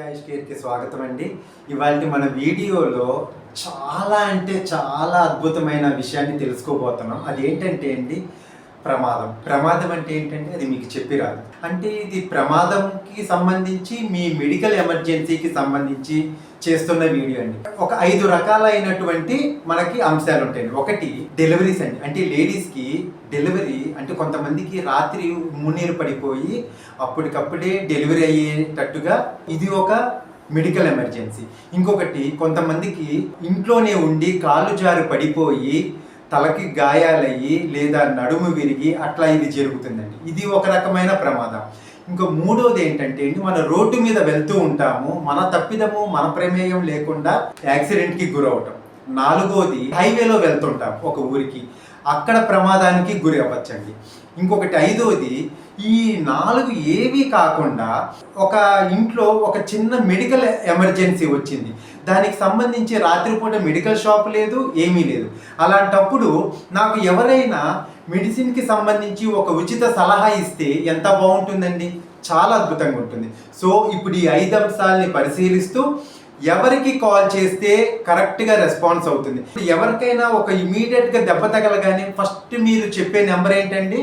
అప్డేట్కి స్వాగతం అండి ఇవాళ మన వీడియోలో చాలా అంటే చాలా అద్భుతమైన విషయాన్ని తెలుసుకోబోతున్నాం. అదేంటంటే అండి ప్రమాదం. ప్రమాదం అంటే ఏంటంటే అది మీకు చెప్పి రాదు. అంటే ఇది ప్రమాదంకి సంబంధించి మీ మెడికల్ ఎమర్జెన్సీకి సంబంధించి చేస్తున్న వీడియో అండి. ఒక ఐదు రకాలైనటువంటి మనకి అంశాలు ఉంటాయండి. ఒకటి డెలివరీస్ అండి. అంటే లేడీస్కి డెలివరీ అంటే కొంతమందికి రాత్రి మున్నీరు పడిపోయి అప్పటికప్పుడే డెలివరీ అయ్యేటట్టుగా ఇది ఒక మెడికల్ ఎమర్జెన్సీ. ఇంకొకటి కొంతమందికి ఇంట్లోనే ఉండి కాళ్ళు జారు పడిపోయి తలకి గాయాలయ్యి లేదా నడుము విరిగి అట్లా ఇది జరుగుతుందండి. ఇది ఒక రకమైన ప్రమాదం. ఇంకా మూడోది ఏంటంటే అండి మన రోడ్డు మీద వెళ్తూ ఉంటాము మన తప్పిదము మన ప్రమేయం లేకుండా యాక్సిడెంట్కి గురవటం నాలుగోది హైవేలో వెళ్తుంటాం ఒక ఊరికి. అక్కడ ప్రమాదానికి గురి అవ్వచ్చండి. ఇంకొకటి ఐదోది ఈ నాలుగు ఏవి కాకుండా ఒక ఇంట్లో ఒక చిన్న మెడికల్ ఎమర్జెన్సీ వచ్చింది. దానికి సంబంధించి రాత్రిపూట మెడికల్ షాప్ లేదు ఏమీ లేదు. అలాంటప్పుడు నాకు ఎవరైనా మెడిసిన్కి సంబంధించి ఒక ఉచిత సలహా ఇస్తే ఎంత బాగుంటుందండి? చాలా అద్భుతంగా ఉంటుంది. సో ఇప్పుడు ఈ ఐదు అంశాలని పరిశీలిస్తూ ఎవరికి కాల్ చేస్తే కరెక్ట్గా రెస్పాన్స్ అవుతుంది. ఎవరికైనా ఒక ఇమీడియట్గా దెబ్బ తగలగానే ఫస్ట్ మీరు చెప్పే నెంబర్ ఏంటండి?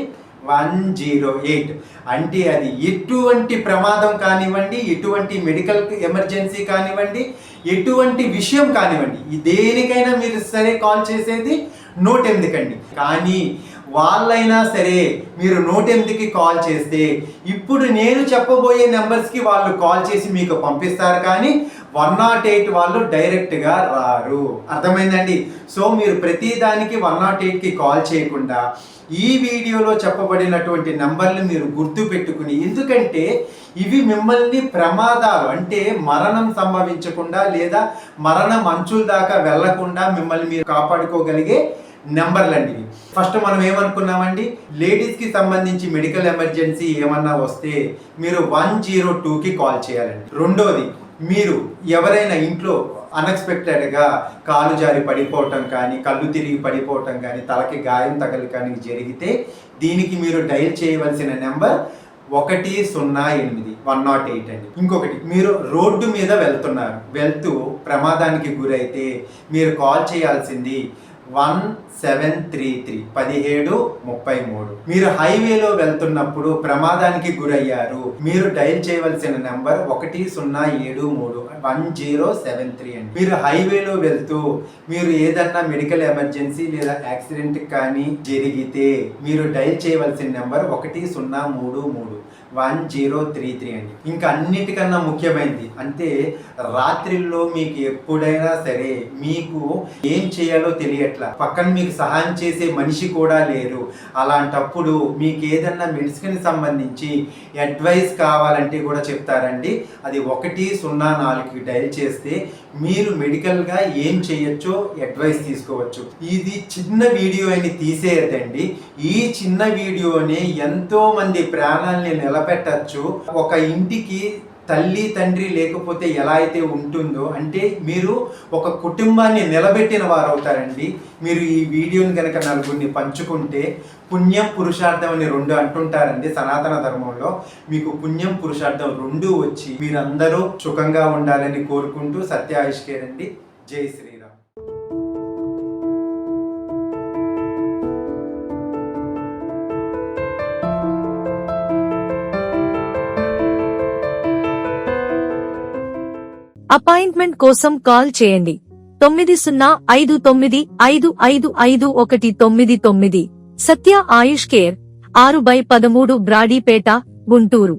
One zero eight. అంటే అది ఎటువంటి ప్రమాదం కానివ్వండి ఎటువంటి మెడికల్ ఎమర్జెన్సీ కానివ్వండి ఎటువంటి విషయం కానివ్వండి దేనికైనా మీరు సరే కాల్ చేసేది నూట ఎనిమిదికండి. కానీ వాళ్ళైనా సరే మీరు నూట ఎనిమిదికి కాల్ చేస్తే ఇప్పుడు నేను చెప్పబోయే నెంబర్స్కి వాళ్ళు కాల్ చేసి మీకు పంపిస్తారు కానీ వన్ నాట్ ఎయిట్ వాళ్ళు డైరెక్ట్గా రారు. అర్థమైందండి? సో మీరు ప్రతిదానికి వన్ నాట్ ఎయిట్కి కాల్ చేయకుండా ఈ వీడియోలో చెప్పబడినటువంటి నెంబర్లు మీరు గుర్తు పెట్టుకుని ఎందుకంటే ఇవి మిమ్మల్ని ప్రమాదాలు అంటే మరణం సంభవించకుండా లేదా మరణం అంచుల దాకా వెళ్ళకుండా మిమ్మల్ని మీరు కాపాడుకోగలిగే నెంబర్లు అండి ఫస్ట్ మనం ఏమనుకున్నామండి? లేడీస్కి సంబంధించి మెడికల్ ఎమర్జెన్సీ ఏమన్నా వస్తే మీరు వన్ జీరో టూకి కాల్ చేయాలండి. రెండోది మీరు ఎవరైనా ఇంట్లో అన్ఎక్స్పెక్టెడ్గా కాలు జారి పడిపోవటం కానీ కళ్ళు తిరిగి పడిపోవటం కానీ తలకి గాయం తగలి కానీ జరిగితే దీనికి మీరు డయల్ చేయవలసిన నెంబర్ ఒకటి సున్నా ఎనిమిది వన్ నాట్ ఎయిట్ అండి. ఇంకొకటి మీరు రోడ్డు మీద వెళ్తున్నారు. వెళ్తూ ప్రమాదానికి గురైతే మీరు కాల్ చేయాల్సింది వన్ సెవెన్ త్రీ త్రీ పదిహేడు ముప్పై మూడు. మీరు హైవేలో వెళ్తున్నప్పుడు ప్రమాదానికి గురయ్యారు. మీరు డయల్ చేయవలసిన నెంబర్ ఒకటి సున్నా ఏడు మూడు వన్ జీరో సెవెన్ త్రీ అండి. మీరు హైవేలో వెళ్తూ మీరు ఏదన్నా మెడికల్ ఎమర్జెన్సీ లేదా యాక్సిడెంట్ కానీ జరిగితే మీరు డయల్ చేయవలసిన నెంబర్ ఒకటి సున్నా మూడు మూడు. వన్ జీరో త్రీ త్రీ అండి. ఇంకా అన్నిటికన్నా ముఖ్యమైనది అంటే రాత్రిల్లో మీకు ఎప్పుడైనా సరే మీకు ఏం చేయాలో తెలియట్లా. పక్కన మీకు సహాయం చేసే మనిషి కూడా లేరు. అలాంటప్పుడు మీకు ఏదన్నా మెడిసిన్ సంబంధించి అడ్వైస్ కావాలంటే కూడా చెప్తారండి. అది ఒకటి సున్నా నాలుగుకి డైల్ చేస్తే మీరు మెడికల్గా ఏం చేయొచ్చో అడ్వైస్ తీసుకోవచ్చు. ఇది చిన్న వీడియో అని తీసేయదండి ఈ చిన్న వీడియోని ఎంతోమంది ప్రాణాలని ప్రాణాలని నిలబెట్టచ్చు. ఒక ఇంటికి తల్లి తండ్రి లేకపోతే ఎలా అయితే ఉంటుందో అంటే మీరు ఒక కుటుంబాన్ని నిలబెట్టిన వారు అవుతారండి మీరు ఈ వీడియోని కనుక నలుగురిని పంచుకుంటే పుణ్యం పురుషార్థం అని రెండు అంటుంటారండి సనాతన ధర్మంలో. మీకు పుణ్యం పురుషార్థం రెండు వచ్చి మీరందరూ సుఖంగా ఉండాలని కోరుకుంటూ సత్య ఆయుష్కేరండి జై శ్రీరామ్. అపాయింట్మెంట్ కోసం కాల్ చేయండి. తొమ్మిది సున్నా ఐదు తొమ్మిది ఐదు ఐదు ఐదు ఒకటి తొమ్మిది తొమ్మిది. సత్య ఆయుష్ కేర్. ఆరు బై పదమూడు బ్రాడీపేట గుంటూరు.